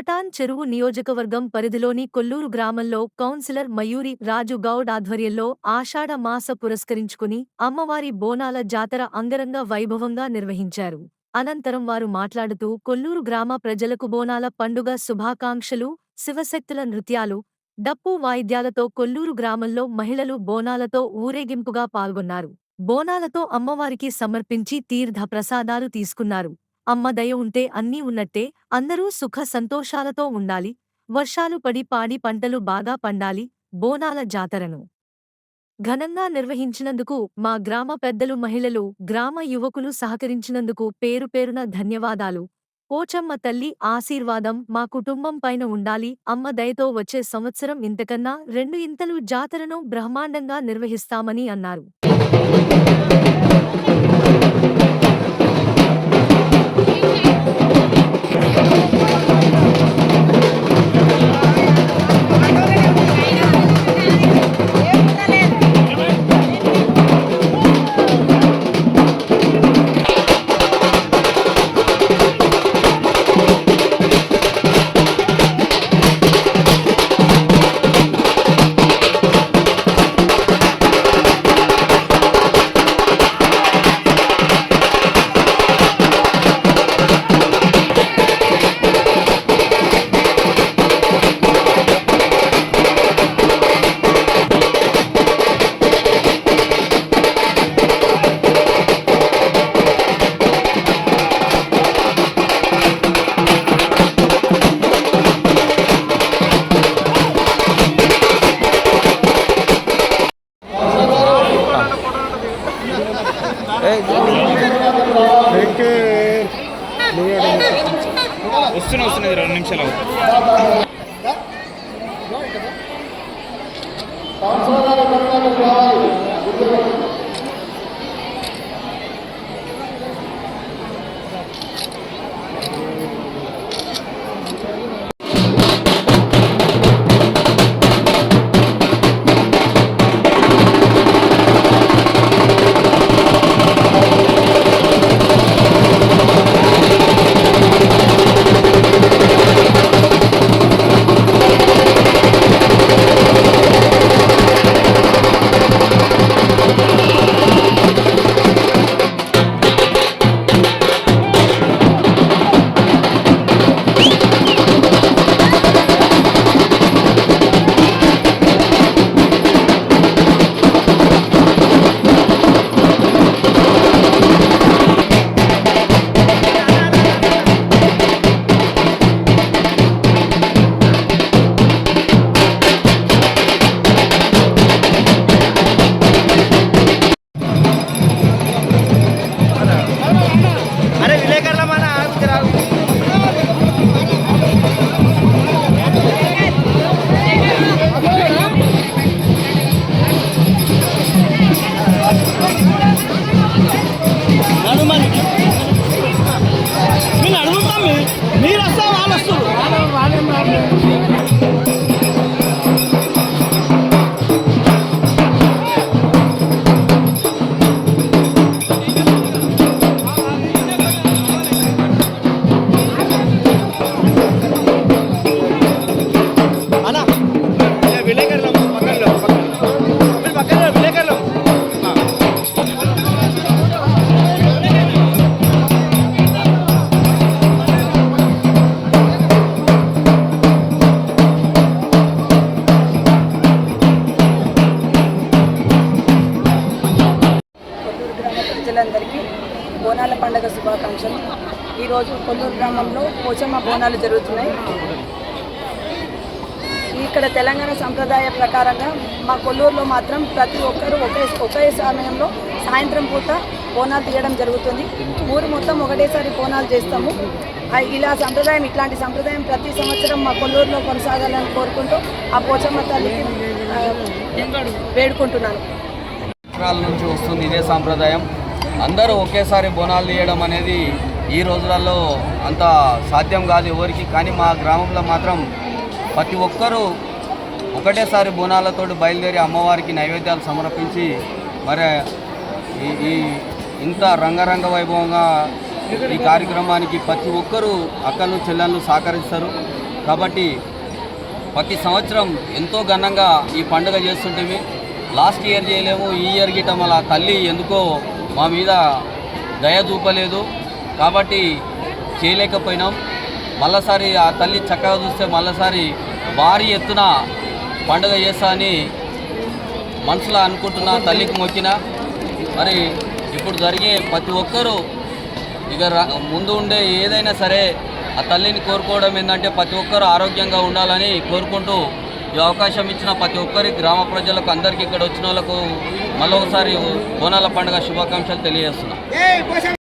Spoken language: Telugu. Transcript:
పటాన్ చెరువు నియోజకవర్గం పరిధిలోని కొల్లూరు గ్రామంలో కౌన్సిలర్ మయూరి రాజు గౌడ్ ఆధ్వర్యంలో ఆషాఢ మాస పురస్కరించుకుని అమ్మవారి బోనాల జాతర అంగరంగ వైభవంగా నిర్వహించారు. అనంతరం వారు మాట్లాడుతూ కొల్లూరు గ్రామ ప్రజలకు బోనాల పండుగ శుభాకాంక్షలు శివశక్తుల నృత్యాలు డప్పు వాయిద్యాలతో కొల్లూరు గ్రామంలో మహిళలు బోనాలతో ఊరేగింపుగా పాల్గొన్నారు. బోనాలతో అమ్మవారికి సమర్పించి తీర్థ ప్రసాదాలు తీసుకున్నారు. అమ్మ దయ ఉంటే అన్నీ ఉన్నట్టే అందరూ సుఖ సంతోషాలతో ఉండాలి. వర్షాలు పడి పాడి పంటలు బాగా పండాలి. బోనాల జాతరను ఘనంగా నిర్వహించినందుకు మా గ్రామ పెద్దలు మహిళలు గ్రామ యువకులు సహకరించినందుకు పేరు పేరున ధన్యవాదాలు. పోచమ్మ తల్లి ఆశీర్వాదం మా కుటుంబం పైన ఉండాలి. అమ్మ దయతో వచ్చే సంవత్సరం ఇంతకన్నా రెండు ఇంతలు జాతరను బ్రహ్మాండంగా నిర్వహిస్తామని అన్నారు. వస్తున్నా వస్తున్నది రెండు నిమిషాలు అవుతుంది. శుభాకాంక్షలు. ఈరోజు కొల్లూరు గ్రామంలో పోచమ్మ బోనాలు జరుగుతున్నాయి. ఇక్కడ తెలంగాణ సంప్రదాయ ప్రకారంగా మా కొల్లూరులో మాత్రం ప్రతి ఒక్కరూ ఒకే ఒకే సమయంలో సాయంత్రం పూట బోనాలు తీయడం జరుగుతుంది. ఊరు మొత్తం ఒకటేసారి బోనాలు చేస్తాము. ఇలా సంప్రదాయం ఇట్లాంటి సంప్రదాయం ప్రతి సంవత్సరం మా కొల్లూరులో కొనసాగాలని కోరుకుంటూ ఆ పోచమ్మ తల్లికి వేడుకుంటున్నాను. నుంచి వస్తుంది ఇదే సాంప్రదాయం. అందరూ ఒకేసారి బోనాలు తీయడం అనేది ఈ రోజులలో అంత సాధ్యం కాదు ఎవరికి కానీ మా గ్రామంలో మాత్రం ప్రతి ఒక్కరూ ఒకటేసారి బోనాలతోటి బయలుదేరి అమ్మవారికి నైవేద్యాలు సమర్పించి మరి ఈ ఈ ఇంత రంగరంగ వైభవంగా ఈ కార్యక్రమానికి ప్రతి ఒక్కరూ అక్కలు చెల్లెళ్ళు సహకరిస్తారు. కాబట్టి ప్రతి సంవత్సరం ఎంతో ఘనంగా ఈ పండుగ చేస్తుంటే లాస్ట్ ఇయర్ చేయలేము ఈ ఇయర్ గిట్ట మళ్ళా తల్లి ఎందుకో మా మీద దయ చూపలేదు. కాబట్టి చేయలేకపోయినాం. మళ్ళసారి ఆ తల్లి చక్కగా చూస్తే మళ్ళసారి భారీ ఎత్తున పండుగ చేస్తా అని మనసులో అనుకుంటున్నా తల్లికి మొక్కిన. మరి ఇప్పుడు జరిగే ప్రతి ఒక్కరూ ఇక ముందు ఉండే ఏదైనా సరే ఆ తల్లిని కోరుకోవడం ఏంటంటే ప్రతి ఒక్కరు ఆరోగ్యంగా ఉండాలని కోరుకుంటూ ఈ అవకాశం ఇచ్చిన ప్రతి ఒక్కరి గ్రామ ప్రజలకు అందరికీ ఇక్కడ వచ్చిన వాళ్ళకు మళ్ళొకసారి బోనాల పండుగ శుభాకాంక్షలు తెలియజేస్తున్నాను